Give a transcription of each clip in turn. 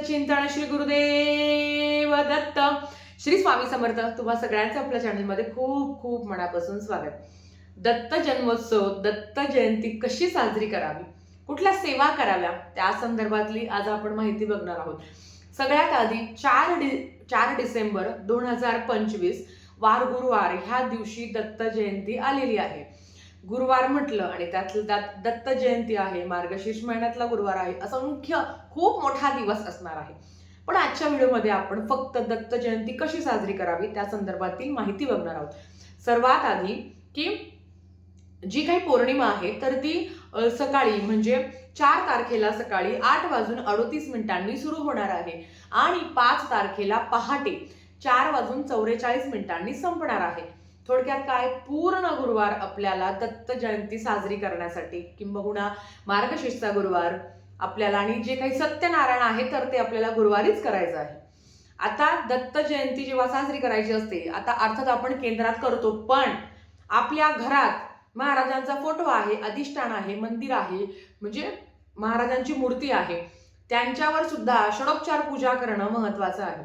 चिंतन श्री गुरुदेव दत्त. श्री स्वामी समर्थ तुम्हा सगळ्यांचं आपल्या चॅनलमध्ये खूप खूप मनापासून स्वागत. दत्त जन्मोत्सव दत्त जयंती कशी साजरी करावी? कुठल्या सेवा कराव्या? त्या संदर्भातली आज आपण माहिती बघणार आहोत. सगळ्यात आधी चार डि चार डिसेंबर दोन हजार पंचवीस वार गुरुवार ह्या दिवशी दत्त जयंती आलेली आहे. गुरुवार म्हटलं आणि त्यातलं त्यात दत्त जयंती आहे मार्गशीर्ष महिन्यातला गुरुवार आहे असंख्य खूप मोठा दिवस असणार आहे. पण आजच्या व्हिडिओमध्ये आपण फक्त दत्त जयंती कशी साजरी करावी त्या संदर्भातील माहिती बघणार आहोत. सर्वात आधी की जी काही पौर्णिमा आहे तर ती सकाळी म्हणजे चार तारखेला सकाळी आठ वाजून अडोतीस मिनिटांनी सुरू होणार आहे आणि पाच तारखेला पहाटे चार वाजून चौवेचाळीस मिनिटांनी संपणार आहे. थोडक्यात काय पूर्ण गुरुवार आपल्याला दत्त जयंती साजरी करण्यासाठी किंबहुना मार्गशीर्षचा गुरुवार आपल्याला आणि जे काही सत्यनारायण आहे तर ते आपल्याला गुरुवारीच करायचं आहे. आता दत्त जयंती जेव्हा साजरी करायची असते आता अर्थात आपण केंद्रात करतो पण आपल्या घरात महाराजांचा फोटो आहे अधिष्ठान आहे मंदिर आहे म्हणजे महाराजांची मूर्ती आहे त्यांच्यावर सुद्धा षडोपचार पूजा करणं महत्वाचं आहे.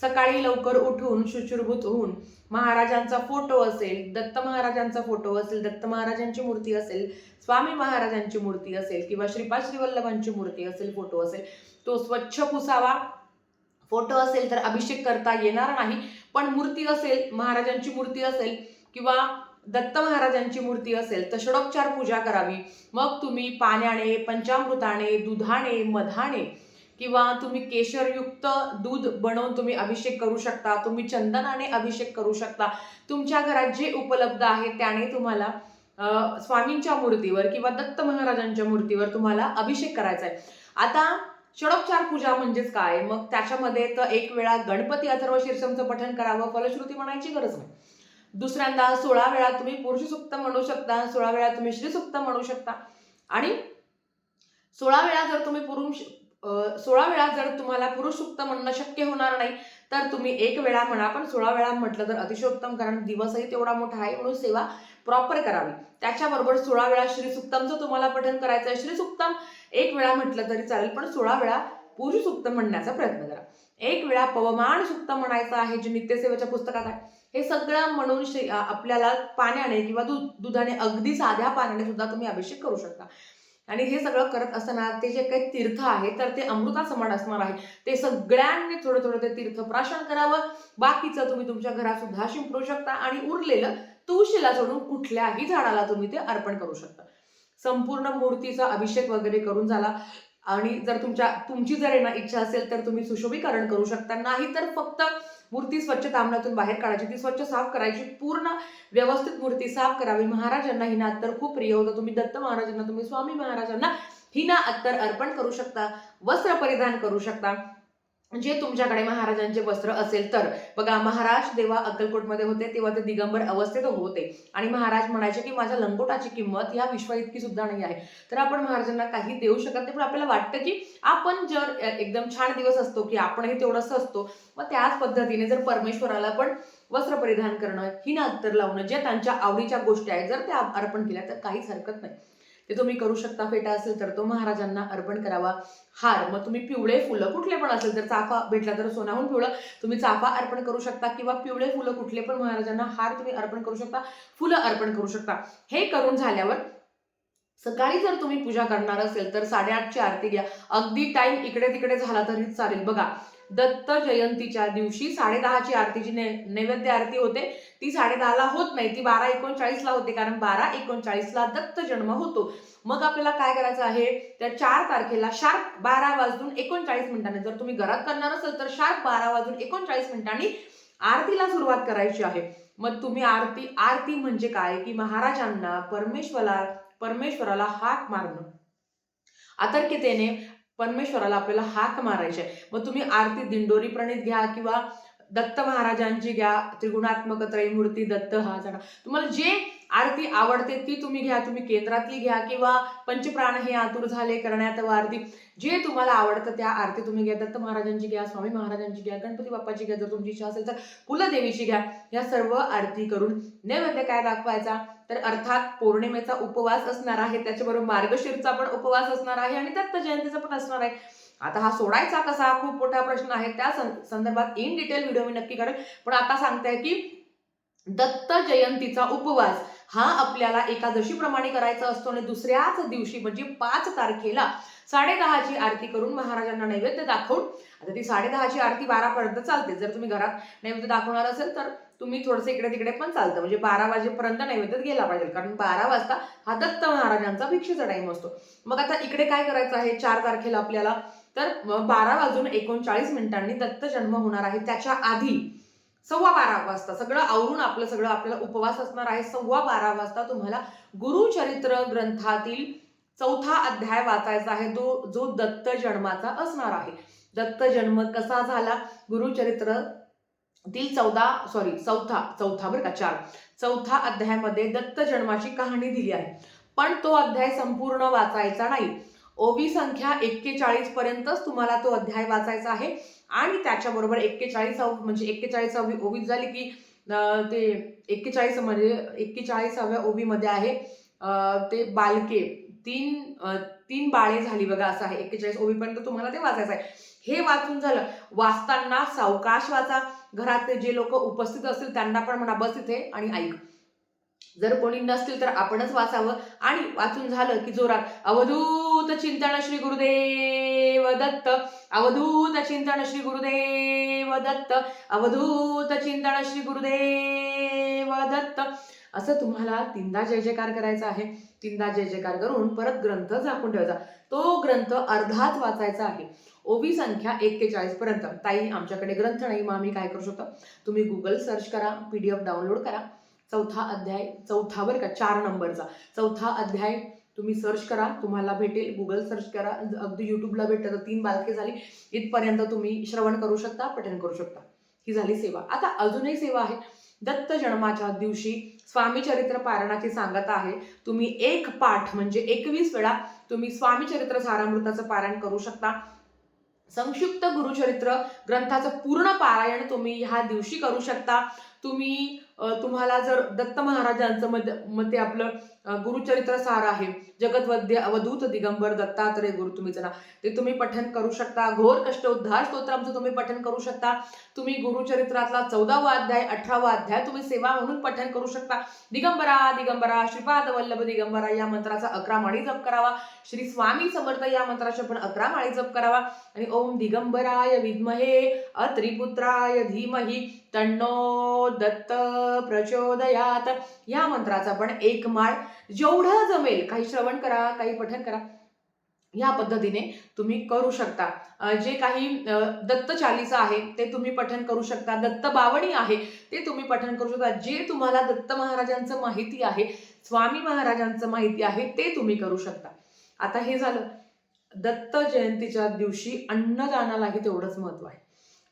सकाळी लवकर उठून शुचुरभूत होऊन महाराजांचा फोटो असेल दत्त महाराजांचा फोटो असेल दत्त महाराजांची मूर्ती असेल स्वामी महाराजांची मूर्ती असेल किंवा श्रीपाद श्रीवल्लभांची मूर्ती असेल फोटो असेल तो स्वच्छ पुसावा. फोटो असेल तर अभिषेक करता येणार नाही. पण मूर्ती असेल महाराजांची मूर्ती असेल किंवा दत्त महाराजांची मूर्ती असेल तर षडोपचार पूजा करावी. मग तुम्ही पाण्याने पंचामृताने दुधाने मधाने किंवा तुम्ही केशरयुक्त दूध बनवून तुम्ही अभिषेक करू शकता तुम्ही चंदनाने अभिषेक करू शकता. तुमच्या घरात जे उपलब्ध आहे त्याने तुम्हाला स्वामींच्या मूर्तीवर किंवा दत्त महाराजांच्या मूर्तीवर तुम्हाला अभिषेक करायचा आहे. आता षडोपचार पूजा म्हणजेच काय? मग त्याच्यामध्ये तर एक वेळा गणपती अथर्व शीर्षमचं पठण करावं फलश्रुती म्हणायची गरज नाही. दुसऱ्यांदा सोळा वेळा तुम्ही पुरुषसुक्त म्हणू शकता सोळा वेळा तुम्ही श्रीसुक्त म्हणू शकता. आणि सोळा वेळा जर तुम्ही पुरुष सोळा वेळा जर तुम्हाला पुरुष सुक्त म्हणणं शक्य होणार नाही तर तुम्ही एक वेळा म्हणा पण सोळा वेळा म्हटलं तर अतिशयोत्तम कारण दिवसही तेवढा मोठा आहे म्हणून सेवा प्रॉपर करावी. त्याच्याबरोबर सोळा वेळा श्रीसुक्तमचं तुम्हाला पठन करायचं आहे. श्रीसुक्तम एक वेळा म्हटलं तरी चालेल पण सोळा वेळा पुरुष सुक्त म्हणण्याचा प्रयत्न करा. एक वेळा पवमान सुक्त म्हणायचं आहे जे नित्यसेवेच्या पुस्तकात आहे. हे सगळं म्हणून श्री- आपल्याला पाण्याने किंवा दूध दुधाने अगदी साध्या पाण्याने सुद्धा तुम्ही अभिषेक करू शकता. आणि हे सगळं करत असताना ते जे काही तीर्थ आहे तर ते अमृता समान असणार आहे. ते सगळ्यांनी थोडं थोडं ते तीर्थ प्राशन करावं. बाकीचं तुम्ही तुमच्या घरात सुद्धा शिंपडू शकता आणि उरलेलं तुळशीला सोडून कुठल्याही झाडाला तुम्ही ते अर्पण करू शकता. संपूर्ण मूर्तीचा अभिषेक वगैरे करून झाला. आणि जर तुमच्या तुमची जर येणं इच्छा असेल तर तुम्ही सुशोभीकरण करू शकता. नाही तर फक्त मूर्ती स्वच्छ तांबणातून बाहेर काढायची. ती स्वच्छ साफ करायची. पूर्ण व्यवस्थित मूर्ती साफ करावी. महाराजांना हिना अत्तर खूप प्रिय होतं. तुम्ही दत्त महाराजांना तुम्ही स्वामी महाराजांना हिना अत्तर अर्पण करू शकता. वस्त्र परिधान करू शकता. जे तुमच्याकडे महाराजांचे वस्त्र असेल तर. बघा महाराज देवा अक्कलकोटमध्ये होते तेव्हा ते दिगंबर अवस्थेत होते. आणि महाराज म्हणायचे की माझ्या लंगोटाची किंमत या विश्वा इतकी सुद्धा नाही आहे. तर आपण महाराजांना काही देऊ शकत नाही पण आपल्याला वाटतं की आपण जर एकदम छान दिवस असतो की आपणही तेवढंसं असतो मग त्याच पद्धतीने जर परमेश्वराला पण वस्त्र परिधान करणं हिना अत्तर लावणं ज्या त्यांच्या आवडीच्या गोष्टी आहेत जर त्या अर्पण केल्या तर काहीच हरकत नाही. ते तुम्ही करू शकता फेटा असेल तर तो महाराजांना अर्पण करावा. हार मग तुम्ही पिवळे फुलं कुठले पण असेल तर चाफा भेटला तर सोनाहून पिवळं तुम्ही चाफा अर्पण करू शकता किंवा पिवळे फुलं कुठले पण महाराजांना हार तुम्ही अर्पण करू शकता फुलं अर्पण करू शकता. हे करून झाल्यावर सकाळी जर तुम्ही पूजा करणार असेल तर साडेआठची आरती घ्या. अगदी टाइम इकडे तिकडे झाला तरी चालेल. बघा दत्त जयंतीच्या दिवशी साडेदहाची आरती जी नै नैवेद्य आरती होते ती साडेदहाला होत नाही ती बारा एकोणचाळीसला होते कारण बारा एकोणचाळीसला दत्त जन्म होतो. मग आपल्याला काय करायचं आहे? त्या चार तारखेला शार्प बारा वाजून एकोणचाळीस मिनिटांनी जर तुम्ही घरात करणार असेल तर शार्प बारा वाजून एकोणचाळीस मिनिटांनी आरतीला सुरुवात करायची आहे. मग तुम्ही आरती आरती म्हणजे काय? की महाराजांना परमेश्वरा परमेश्वराला हाक मारणं. अतर्क्यतेने परमेश्वराला आपल्याला हाक मारायचे आहे. मग तुम्ही आरती दिंडोरी प्रणित घ्या किंवा दत्त महाराजांची घ्या त्रिगुणात्मक त्रयमूर्ती दत्त हा झाडा तुम्हाला जे आरती आवडते ती तुम्ही घ्या तुम्ही केंद्रातली घ्या किंवा पंचप्राण हे आतुर झाले करण्यात व आरती. जे तुम्हाला आवडतं त्या आरती तुम्ही घ्या. दत्त महाराजांची घ्या स्वामी महाराजांची घ्या गणपती बाप्पाची घ्या जर तुमची इच्छा असेल तर कुलदेवीची घ्या. या सर्व आरती करून नैवेद्य काय दाखवायचा? तर अर्थात पौर्णिमेचा उपवास असणार आहे त्याच्याबरोबर मार्गशीरचा पण उपवास असणार आहे आणि दत्त जयंतीचा पण असणार आहे. आता हा सोडायचा कसा? खूप मोठा प्रश्न आहे. त्या संदर्भात इन डिटेल व्हिडिओ मी नक्की करेल पण आता सांगते की दत्त जयंतीचा उपवास हा आपल्याला एकादशीप्रमाणे करायचा असतो आणि दुसऱ्याच दिवशी म्हणजे पाच तारखेला साडेदहाची आरती करून महाराजांना नैवेद्य दाखवून आता ती साडेदहाची आरती बारापर्यंत चालते. जर तुम्ही घरात नैवेद्य दाखवणार असेल तर तुम्ही थोडंसं इकडे तिकडे पण चालतं. म्हणजे बारा वाजेपर्यंत नैवेद्यत गेला पाहिजे. कारण बारा वाजता हा दत्त महाराजांचा भिक्षेचा टाइम असतो. मग आता इकडे काय करायचं आहे? चार तारखेला आपल्याला तर बारा वाजून एकोणचाळीस मिनिटांनी दत्त जन्म होणार आहे. त्याच्या आधी सव्वा बारा वाजता सगळं आवरून आपलं सगळं आपल्याला उपवास असणार आहे. सव्वा बारा वाजता तुम्हाला गुरुचरित्र ग्रंथातील चौथा अध्याय वाचायचा आहे. तो जो दत्त जन्माचा असणार आहे. दत्त जन्म कसा झाला? गुरुचरित्र तील चौदा सॉरी चौथा चौथा बरं का चार. चौथा अध्यायामध्ये दत्त जन्माची कहाणी दिली आहे. पण तो अध्याय संपूर्ण वाचायचा नाही. ओवी संख्या एक्केचाळीस पर्यंतच तुम्हाला तो अध्याय वाचायचा आहे. आणि त्याच्याबरोबर एक्केचाळीस म्हणजे एक्केचाळीसावी ओवी झाली की ते एक्केचाळीस म्हणजे एक्केचाळीसाव्या ओवीमध्ये आहे ते बालके. तीन तीन बाळे झाली बघा असं आहे. एक्केचाळीस ओवीपर्यंत तुम्हाला ते वाचायचं आहे. हे वाचून झालं. वाचताना सावकाश वाचा. घरातले जे लोक उपस्थित असतील त्यांना पण म्हणा बस इथे आणि ऐक. जर कोणी नसतील तर आपणच वाचावं. आणि वाचून झालं की जोरात अवधूत चिंतन श्री गुरुदेव दत्त. अवधूत चिंतन श्री गुरुदेव दत्त. अवधूत चिंतन श्री गुरुदेव दत्त. असं तुम्हाला तीनदा जय जयकार करायचा आहे. तीनदा जय जयकार करून परत ग्रंथ झाकून ठेवायचा. तो ग्रंथ अर्धाच वाचायचा आहे. ओबी संख्या एक्केचाळीस पर्यंत. ताई आमच्याकडे ग्रंथ नाही मग आम्ही काय करू शकतो? तुम्ही गुगल सर्च करा पी डी एफ डाउनलोड करा. चौथा अध्याय चौथा बरं का चार नंबरचा. चौथा अध्याय तुम्ही सर्च करा तुम्हाला भेटेल. गुगल सर्च करा. अगदी यूट्यूबला भेटतं तर तीन बालके झाली. इथपर्यंत तुम्ही श्रवण करू शकता पठण करू शकता. ही झाली सेवा. आता अजूनही सेवा आहे. दत्त जन्माच्या दिवशी स्वामी चरित्र पारायणाची सांगत आहे. तुम्ही एक पाठ म्हणजे एकवीस वेळा तुम्ही स्वामी चरित्र सारामृताचं पारायण करू शकता. संक्षिप्त गुरुचरित्र ग्रंथाचं पूर्ण पारायण तुम्ही ह्या दिवशी करू शकता. तुम्ही तुम्हाला जर दत्त महाराजांचं मध मग ते आपलं गुरुचरित्र सार आहे. जगतवद्य अवधूत दिगंबर दत्तात्रय गुरु तुम्ही जरा ते तुम्ही पठन करू शकता. घोर कष्ट उद्धार स्तोत्रांचं तुम्ही पठन करू शकता. तुम्ही गुरुचरित्रातला चौदावा अध्याय अठरावा अध्याय तुम्ही सेवा म्हणून पठन करू शकता. दिगंबरा दिगंबरा श्रीपाद वल्लभ दिगंबरा या मंत्राचा अकरा माळी जप करावा. श्री स्वामी समर्थ या मंत्राचे पण अकरा माळी जप करावा. आणि ओम दिगंबराय विद्महे अत्रिपुत्राय धीमहि तन्नो दत्त प्रचोदयात. या मंत्राचा पण एक माळ. जेवढं जमेल काही श्रवण करा काही पठन करा या पद्धतीने तुम्ही करू शकता. जे काही दत्त चालीसा आहे ते तुम्ही पठन करू शकता. दत्त बावणी आहे ते तुम्ही पठन करू शकता. जे तुम्हाला दत्त महाराजांचं माहिती आहे स्वामी महाराजांचं माहिती आहे ते तुम्ही करू शकता. आता हे झालं. दत्त जयंतीच्या दिवशी अन्नदानालाही तेवढंच महत्त्व आहे.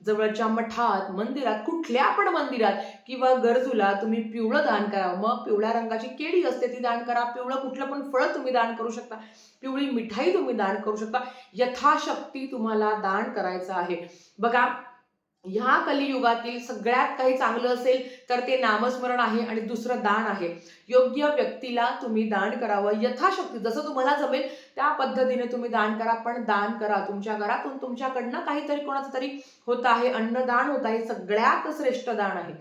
जवळच्या मठात मंदिरात कुठल्या पण मंदिरात किंवा गरजूला तुम्ही पिवळं दान करा मग पिवळ्या रंगाची केळी असते ती दान करा. पिवळं कुठलं पण फळं तुम्ही दान करू शकता. पिवळी मिठाई तुम्ही दान करू शकता. यथाशक्ती तुम्हाला दान करायचं आहे. बघा ह्या कलियुगातील सगळ्यात काही चांगलं असेल तर ते नामस्मरण आहे आणि दुसरं दान आहे. योग्य व्यक्तीला तुम्ही दान करावं यथाशक्ती. जसं तुम्हाला जमेल त्या पद्धतीने तुम्ही दान करा पण दान करा. तुमच्या घरातून तुमच्याकडनं काहीतरी कोणाचं तरी होत आहे अन्नदान होत आहे. सगळ्यात श्रेष्ठ दान आहे.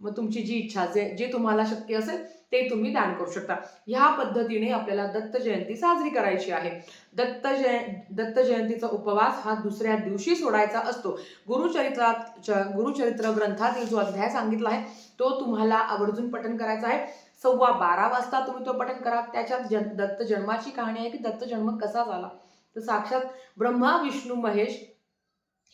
मग तुमची जी इच्छा जे जे तुम्हाला शक्य असेल ते तुम्ही दान करू शकता. ह्या पद्धतीने आपल्याला दत्त जयंती साजरी करायची आहे. दत्त जय दत्त जयंतीचा उपवास हा दुसऱ्या दिवशी सोडायचा असतो. गुरुचरित्रात च- गुरुचरित्र ग्रंथातील जो अध्याय सांगितला आहे तो तुम्हाला आवर्जून पठन करायचा आहे. सव्वा बारा वाजता तुम्ही तो पठन करा. त्याच्यात जन दत्त जन्माची कहाणी आहे की दत्त जन्म कसा झाला? तर साक्षात ब्रह्मा विष्णू महेश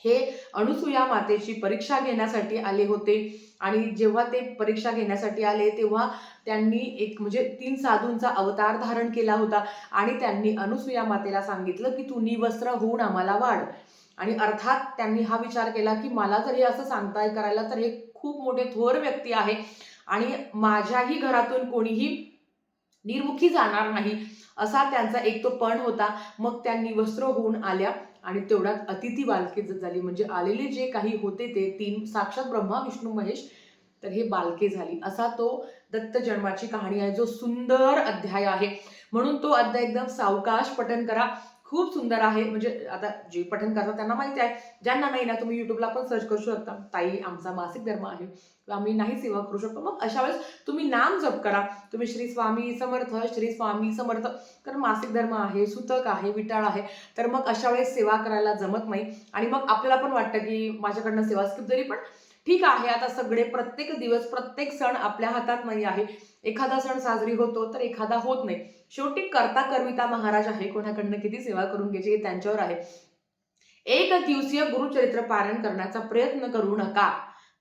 हे अनुसुया मातेची परीक्षा घेण्यासाठी आले होते. आणि जेव्हा ते परीक्षा घेण्यासाठी आले तेव्हा त्यांनी एक म्हणजे तीन साधूंचा अवतार धारण केला होता. आणि त्यांनी अनुसुया मातेला सांगितलं की तू निवस्त्र होऊन आम्हाला वाढ. आणि अर्थात त्यांनी हा विचार केला की मला जर हे असं सांगताय करायला तर हे खूप मोठे थोर व्यक्ती आहे. आणि माझ्याही घरातून कोणीही निर्मुखी जाणार नाही. असा त्यांचा एक तो पण होता. मग त्यांनी वस्त्र होऊन आल्या. आणि तेवढ्यात अतिथी बालके झाली. म्हणजे आलेले जे काही होते ते तीन साक्षात ब्रह्मा विष्णू महेश तर हे बालके झाली. असा तो दत्त जन्माची कहाणी आहे. जो सुंदर अध्याय आहे. म्हणून तो अध्याय एकदम सावकाश पठन करा. खूप सुंदर आहे. म्हणजे आता जे पठण करतात त्यांना माहिती आहे. ज्यांना नाही ना तुम्ही युट्यूबला पण सर्च करू शकता. ताई आमचा मासिक धर्म आहे. आम्ही नाही सेवा करू शकतो. मग अशा वेळेस तुम्ही नाम जप करा. तुम्ही श्री स्वामी समर्थ श्री स्वामी समर्थ. कारण मासिक धर्म आहे सुतक आहे विटाळ आहे. तर मग अशा वेळेस सेवा करायला जमत नाही. आणि मग आपल्याला पण वाटतं की माझ्याकडनं सेवा स्किप जरी पण ठीक आहे आता सगळे प्रत्येक दिवस प्रत्येक सण आपल्या हातात नाही आहे. एखादा सण साजरी होतो तर एखादा होत नाही. शेवटी करता करविता महाराज आहे कोणाकडनं किती सेवा करून घ्यायची हे त्यांच्यावर आहे. एक दिवसीय गुरुचरित्र पारायण करण्याचा प्रयत्न करू नका.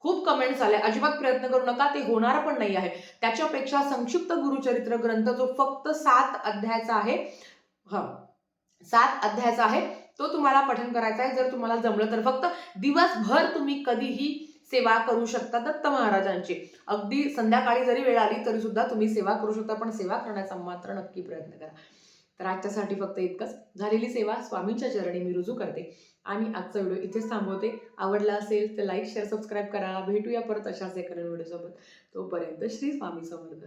खूप कमेंट्स आले. अजिबात प्रयत्न करू नका ते होणार पण नाही आहे. त्याच्यापेक्षा संक्षिप्त गुरुचरित्र ग्रंथ जो फक्त सात अध्यायाचा आहे हा सात अध्यायाचा आहे तो तुम्हाला पठन करायचा आहे. जर तुम्हाला जमलं तर फक्त दिवसभर तुम्ही कधीही सेवा करू शकता दत्त महाराजांची. अगदी संध्याकाळी जरी वेळ आली तरी सुद्धा तुम्ही सेवा करू शकता पण सेवा करण्याचा मात्र नक्की प्रयत्न करा. तर आजच्यासाठी फक्त इतकंच. झालेली सेवा स्वामींच्या चरणी मी रुजू करते. आणि आजचा व्हिडिओ इथेच थांबवते. आवडला असेल तर लाईक शेअर सबस्क्राईब करा. भेटूया परत अशाच एखाद्या व्हिडिओसोबत. तोपर्यंत श्री स्वामी समर्थ.